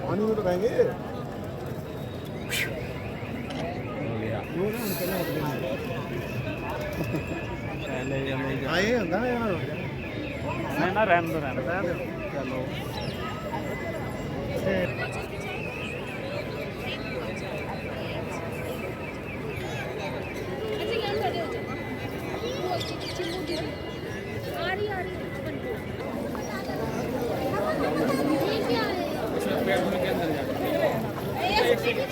ਪਾਣੀ ਵਿੱਚ ਰਹਿਣਗੇ ਆਏ ਹੁੰਦਾ ਨਾ ਯਾਰ ਮੈਂ ਨਾ ਰਹਿਣ ਦੋ ਰਹਿਣ ਦੋ ਚਲੋ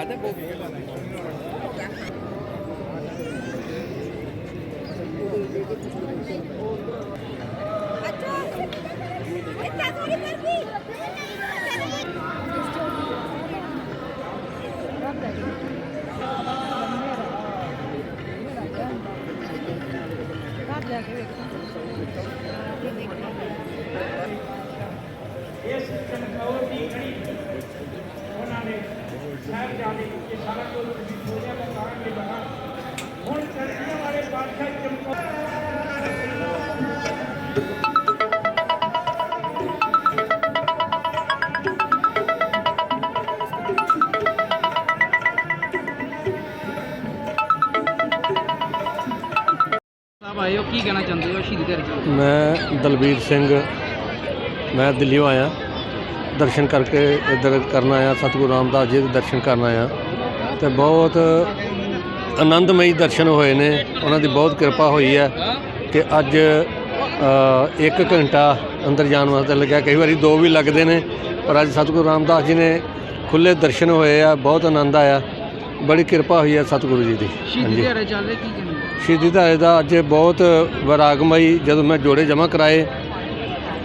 ಅದೇ Yes, it's going to go. ਸਾਰਾ ਕੁਝ ਤੁਸੀਂ ਸੋਚਿਆ ਤਾਂ ਕਰਾਂਗੇ ਬਣਾ ਹੁਣ ਚਰਚੀਆਂ ਵਾਲੇ ਬਾਦਸ਼ਾਹ ਚਮਕੌਰ ਆਏ ਹੋ, ਕੀ ਕਹਿਣਾ ਚਾਹੁੰਦੇ ਹੋ ਸ਼ਹੀਦੀ ਦਿਹਾੜੇ ਤੇ ਮੈਂ ਦਲਬੀਰ ਸਿੰਘ, ਮੈਂ ਦਿੱਲੀੋਂ ਆਇਆ। ਦਰਸ਼ਨ ਕਰਕੇ ਇੱਧਰ ਕਰਨ ਆਇਆ, ਸਤਿਗੁਰੂ ਰਾਮਦਾਸ ਜੀ ਦੇ ਦਰਸ਼ਨ ਕਰਨ ਆਇਆ। ਤੇ ਬਹੁਤ ਆਨੰਦਮਈ ਦਰਸ਼ਨ ਹੋਏ ਨੇ। ਉਹਨਾਂ ਦੀ ਬਹੁਤ ਕਿਰਪਾ ਹੋਈ ਹੈ ਕਿ ਅੱਜ ਇੱਕ ਘੰਟਾ ਅੰਦਰ ਜਾਣ ਵਾਸਤੇ ਲੱਗਿਆ। ਕਈ ਵਾਰੀ ਦੋ ਵੀ ਲੱਗਦੇ ਨੇ ਪਰ ਅੱਜ ਸਤਿਗੁਰੂ ਰਾਮਦਾਸ ਜੀ ਨੇ ਖੁੱਲੇ ਦਰਸ਼ਨ ਹੋਏ ਆ ਬਹੁਤ ਆਨੰਦ ਆਇਆ। ਬੜੀ ਕਿਰਪਾ ਹੋਈ ਹੈ ਸਤਿਗੁਰੂ ਜੀ ਦੀ। ਕਹਿਣਾ ਸ਼ਹੀਦੀ ਦਾ ਅੱਜ ਬਹੁਤ ਵਿਰਾਗਮਈ ਜਦੋਂ ਮੈਂ ਜੋੜੇ ਜਮ੍ਹਾਂ ਕਰਾਏ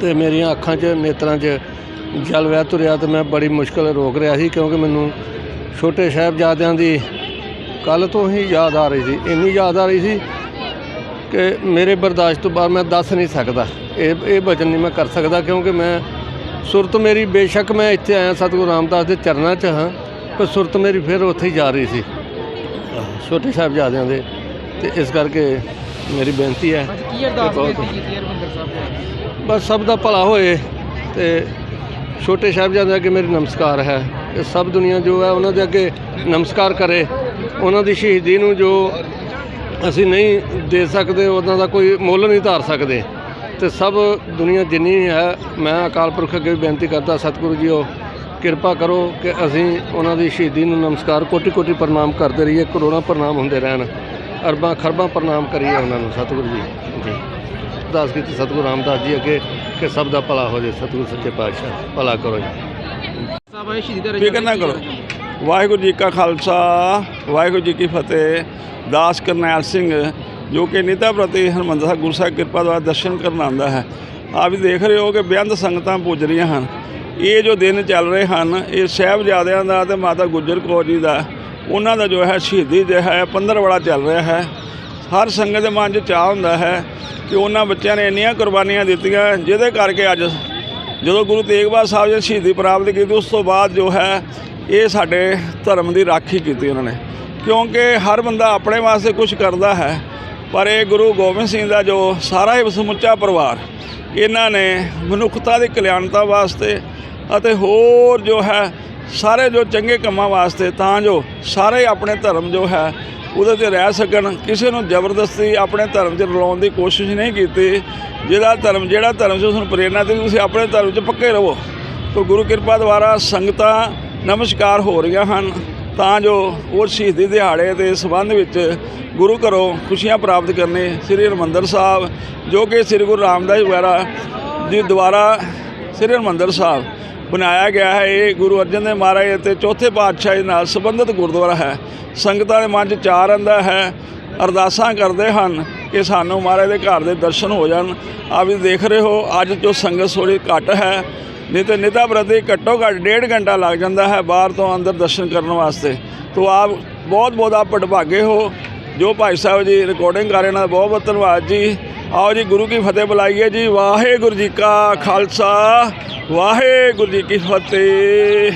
ਤੇ ਮੇਰੀਆਂ ਅੱਖਾਂ 'ਚ ਨੇਤਰਾਂ 'ਚ ਜਲ ਵਹਿ ਤੁਰਿਆ ਤੇ ਮੈਂ ਬੜੀ ਮੁਸ਼ਕਲ ਰੋਕ ਰਿਹਾ ਸੀ ਕਿਉਂਕਿ ਮੈਨੂੰ ਛੋਟੇ ਸਾਹਿਬਜ਼ਾਦਿਆਂ ਦੀ ਕੱਲ ਤੋਂ ਹੀ ਯਾਦ ਆ ਰਹੀ ਸੀ ਇੰਨੀ ਯਾਦ ਆ ਰਹੀ ਸੀ ਕਿ ਮੇਰੇ ਬਰਦਾਸ਼ਤ ਤੋਂ ਬਾਹਰ ਮੈਂ ਦੱਸ ਨਹੀਂ ਸਕਦਾ। ਇਹ ਇਹ ਬਚਨ ਨਹੀਂ ਮੈਂ ਕਰ ਸਕਦਾ ਕਿਉਂਕਿ ਮੈਂ ਸੁਰਤ ਮੇਰੀ ਬੇਸ਼ੱਕ ਮੈਂ ਇੱਥੇ ਆਇਆ ਸਤਿਗੁਰੂ ਰਾਮਦਾਸ ਦੇ ਚਰਨਾਂ 'ਚ ਹਾਂ ਪਰ ਸੁਰਤ ਮੇਰੀ ਫਿਰ ਉੱਥੇ ਹੀ ਜਾ ਰਹੀ ਸੀ। ਛੋਟੇ ਸਾਹਿਬਜ਼ਾਦਿਆਂ ਦੇ। ਤੇ ਇਸ ਕਰਕੇ ਮੇਰੀ ਬੇਨਤੀ ਹੈ ਕੀ ਅਰਦਾਸ ਹਰਮੰਦਰ ਸਾਹਿਬ ਬਸ ਸਭ ਦਾ ਭਲਾ ਹੋਏ ਤੇ ਛੋਟੇ ਸਾਹਿਬਜ਼ਾਦਿਆਂ ਅੱਗੇ ਮੇਰੀ ਨਮਸਕਾਰ ਹੈ। ਕਿ ਸਭ ਦੁਨੀਆ ਜੋ ਹੈ ਉਹਨਾਂ ਦੇ ਅੱਗੇ ਨਮਸਕਾਰ ਕਰੇ, ਉਹਨਾਂ ਦੀ ਸ਼ਹੀਦੀ ਨੂੰ ਜੋ ਅਸੀਂ ਨਹੀਂ ਦੇ ਸਕਦੇ, ਉਹਨਾਂ ਦਾ ਕੋਈ ਮੁੱਲ ਨਹੀਂ ਧਾਰ ਸਕਦੇ। ਤੇ ਸਭ ਦੁਨੀਆ ਜਿੰਨੀ ਹੈ, ਮੈਂ ਅਕਾਲ ਪੁਰਖ ਅੱਗੇ ਵੀ ਬੇਨਤੀ ਕਰਦਾ, ਸਤਿਗੁਰੂ ਜੀਓ, ਕਿਰਪਾ ਕਰੋ ਕਿ ਅਸੀਂ ਉਹਨਾਂ ਦੀ ਸ਼ਹੀਦੀ ਨੂੰ ਨਮਸਕਾਰ ਕੋਟੀ ਕੋਟੀ ਪ੍ਰਣਾਮ ਕਰਦੇ ਰਹੀਏ, ਕਰੋੜਾਂ ਪ੍ਰਣਾਮ ਹੁੰਦੇ ਰਹਿਣ, ਅਰਬਾਂ, ਖਰਬਾਂ ਪ੍ਰਣਾਮ ਕਰੀਏ ਉਹਨਾਂ ਨੂੰ, ਸਤਿਗੁਰੂ ਜੀ। ਜੀ। ਅਰਦਾਸ ਕੀਤੀ ਸਤਿਗੁਰੂ ਰਾਮਦਾਸ ਜੀ ਅੱਗੇ ਕਿ ਸਭ ਦਾ ਭਲਾ ਹੋ ਜਾਏ, ਸਤਿਗੁਰੂ ਸੱਚੇ ਪਾਤਸ਼ਾਹ, ਭਲਾ ਕਰੋ ਜੀ। ਸਾਹਿਬ ਆਏ ਸ਼ਹੀਦੀ ਦਿਹਾੜੇ ਫਿਕਰ ਨਾ ਕਰੋ। ਵਾਹਿਗੁਰੂ ਜੀ ਕਾ ਖਾਲਸਾ, ਵਾਹਿਗੁਰੂ ਜੀ ਕੀ ਫਤਿਹ। ਦਾਸ ਕਰਨੈਲ ਸਿੰਘ, ਜੋ ਕਿ ਨਿਤਾ ਪ੍ਰਤੀ ਹਰਮੰਦਰ ਸਾਹਿਬ ਗੁਰੂ ਸਾਹਿਬ ਕਿਰਪਾ ਦੁਆਰਾ ਦਰਸ਼ਨ ਕਰਨ ਆਉਂਦਾ ਹੈ। ਆਪ ਵੀ ਦੇਖ ਰਹੇ ਹੋ ਕਿ ਬੇਅੰਤ ਸੰਗਤਾਂ ਪੁੱਜ ਰਹੀਆਂ ਹਨ। ਇਹ ਜੋ ਦਿਨ ਚੱਲ ਰਹੇ ਹਨ, ਇਹ ਸਾਹਿਬਜ਼ਾਦਿਆਂ ਦਾ ਤੇ ਮਾਤਾ ਗੁਜਰ ਕੌਰ ਜੀ ਦਾ, ਉਹਨਾਂ ਦਾ ਜੋ ਹੈ ਸ਼ਹੀਦੀ ਜੋ ਹੈ ਪੰਦਰਵਾੜਾ ਚੱਲ ਰਿਹਾ ਹੈ। ਹਰ ਸੰਗਤ ਦੇ ਮਨ 'ਚ ਚਾਹ ਹੁੰਦਾ ਹੈ ਕਿ ਉਹਨਾਂ ਬੱਚਿਆਂ ਨੇ ਇੰਨੀਆਂ ਕੁਰਬਾਨੀਆਂ ਦਿੱਤੀਆਂ, ਜਿਹਦੇ ਕਰਕੇ ਅੱਜ ਜਦੋਂ ਗੁਰੂ ਤੇਗ ਬਹਾਦਰ ਸਾਹਿਬ ਜੀ ਨੇ ਸ਼ਹੀਦੀ ਪ੍ਰਾਪਤ ਕੀਤੀ, ਉਸ ਤੋਂ ਬਾਅਦ ਜੋ ਹੈ, ਇਹ ਸਾਡੇ ਧਰਮ ਦੀ ਰਾਖੀ ਕੀਤੀ ਉਹਨਾਂ ਨੇ। ਕਿਉਂਕਿ ਹਰ ਬੰਦਾ ਆਪਣੇ ਵਾਸਤੇ ਕੁਝ ਕਰਦਾ ਹੈ, ਪਰ ਇਹ ਗੁਰੂ ਗੋਬਿੰਦ ਸਿੰਘ ਦਾ ਜੋ ਸਾਰਾ ਹੀ ਸਮੁੱਚਾ ਪਰਿਵਾਰ, ਇਹਨਾਂ ਨੇ ਮਨੁੱਖਤਾ ਦੀ ਕਲਿਆਣਤਾ ਵਾਸਤੇ ਅਤੇ ਹੋਰ ਜੋ ਹੈ, ਸਾਰੇ ਜੋ ਚੰਗੇ ਕੰਮਾਂ ਵਾਸਤੇ, ਤਾਂ ਜੋ ਸਾਰੇ ਆਪਣੇ ਧਰਮ ਜੋ ਹੈ ਉਹਦੇ ਤੇ ਰਹਿ ਸਕਣ। ਕਿਸੇ ਨੂੰ ਜ਼ਬਰਦਸਤੀ ਆਪਣੇ ਧਰਮ 'ਚ ਰਲਾਉਣ ਦੀ ਕੋਸ਼ਿਸ਼ ਨਹੀਂ ਕੀਤੀ। ਜਿਹਦਾ ਧਰਮ, ਜਿਹੜਾ ਧਰਮ 'ਚ ਉਸ ਨੂੰ ਪ੍ਰੇਰਨਾ ਦਿੱਤੀ। ਤੁਸੀਂ ਆਪਣੇ ਧਰਮ 'ਚ ਪੱਕੇ ਰਹੋ। ਤੋ ਗੁਰੂ ਕਿਰਪਾ ਦੁਆਰਾ ਸੰਗਤਾਂ ਨਮਸਕਾਰ ਹੋ ਰਹੀਆਂ ਹਨ। ਤਾਂ ਜੋ ਉਹ ਸ਼ਹੀਦੀ ਦਿਹਾੜੇ ਦੇ ਸੰਬੰਧ ਵਿੱਚ ਗੁਰੂ ਘਰੋਂ ਖੁਸ਼ੀਆਂ ਪ੍ਰਾਪਤ ਕਰਨੇ ਸ੍ਰੀ ਹਰਿਮੰਦਰ ਸਾਹਿਬ, ਜੋ ਕਿ ਸ੍ਰੀ ਗੁਰੂ ਰਾਮਦਾਸ ਵਗੈਰਾ ਜੀ ਦੁਆਰਾ ਸ੍ਰੀ ਹਰਿਮੰਦਰ ਸਾਹਿਬ ਬਣਾਇਆ ਗਿਆ ਹੈ। ਇਹ ਗੁਰੂ ਅਰਜਨ ਦੇਵ ਮਹਾਰਾਜ ਅਤੇ ਚੌਥੇ ਪਾਤਸ਼ਾਹ ਨਾਲ ਸੰਬੰਧਿਤ ਗੁਰਦੁਆਰਾ ਹੈ। ਸੰਗਤਾਂ ਦੇ ਮਨ 'ਚ ਚਾਰ ਆਂਦਾ ਹੈ। ਅਰਦਾਸਾਂ ਕਰਦੇ ਹਨ ਕਿ ਸਾਨੂੰ ਮਹਾਰਾਜ ਦੇ ਘਰ ਦੇ ਦਰਸ਼ਨ ਹੋ ਜਾਣ। ਆ ਵੀ ਦੇਖ ਰਹੇ ਹੋ, ਅੱਜ ਜੋ ਸੰਗਤ ਥੋੜ੍ਹੀ ਘੱਟ ਹੈ। ਨਹੀਂ ਤੇ ਨਿਤਾ ਪ੍ਰਤੀ ਘੱਟੋ ਘੱਟ ਡੇਢ ਘੰਟਾ ਲੱਗ ਜਾਂਦਾ ਹੈ ਬਾਹਰ ਤੋਂ ਅੰਦਰ ਦਰਸ਼ਨ ਕਰਨ ਵਾਸਤੇ। ਤੋ ਆਪ ਬਹੁਤ ਬਹੁਤ ਆਪ ਭਟਭਾਗੇ ਹੋ। ਜੋ ਭਾਈ ਸਾਹਿਬ ਜੀ ਰਿਕਾਰਡਿੰਗ ਕਰ ਰਹੇ ਨਾਲ ਬਹੁਤ ਬਹੁਤ ਧੰਨਵਾਦ ਜੀ। ਆਓ ਜੀ, ਗੁਰੂ ਕੀ ਫਤਿਹ ਬੁਲਾਈਏ ਜੀ। ਵਾਹਿਗੁਰੂ ਜੀ ਕਾ ਖਾਲਸਾ। ਵਾਹਿਗੁਰੂ ਜੀ ਕੀ ਫਤਿਹ।